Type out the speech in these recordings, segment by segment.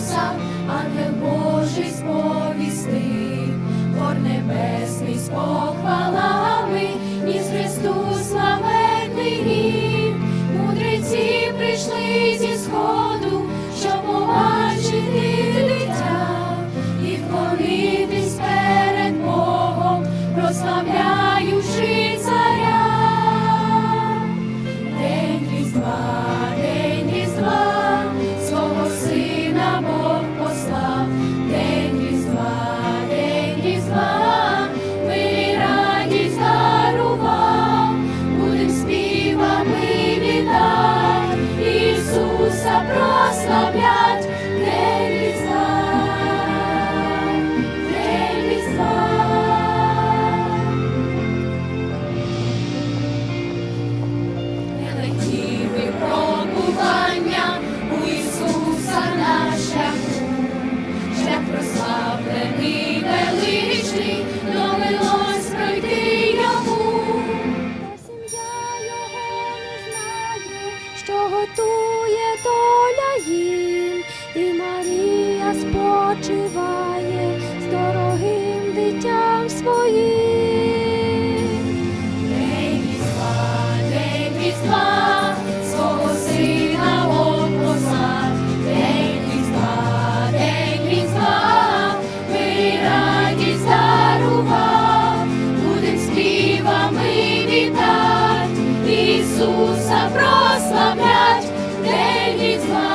Ісуса, ангел Божий сповістив, Хор небесний з похвалами, ніс Христу славетний. Грім, мудреці прийшли зі сходу, щоб побачити дитя. І вклонитись перед Богом, прославляючи царя. спочиває з дорогим дитям своїм. День різдва, день різдва, свого сина Богоса, день різдва, день різдва, ми радість дарував, будем співами вітать, Ісуса прославлять, день різдва.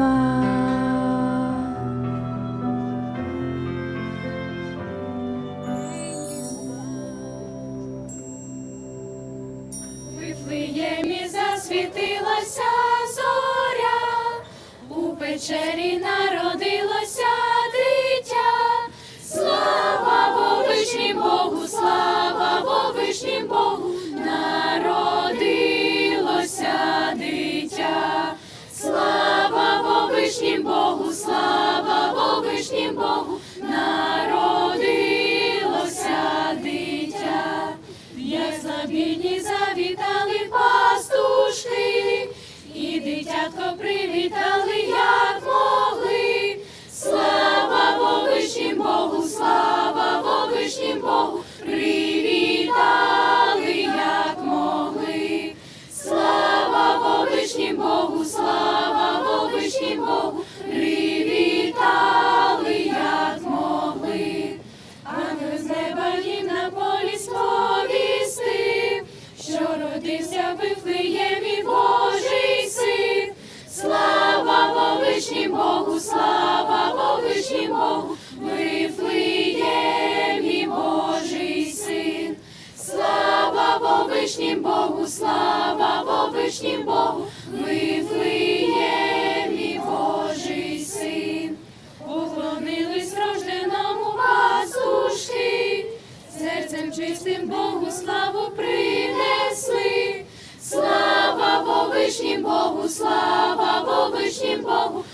слова. Вифлеємі засвітилася зоря у печері. вишні Богу, ми флиєві Божий син, поклонились рожденому пастушки, серцем чистим Богу славу принесли, слава Бовишнім Богу, слава Бовишнім Богу.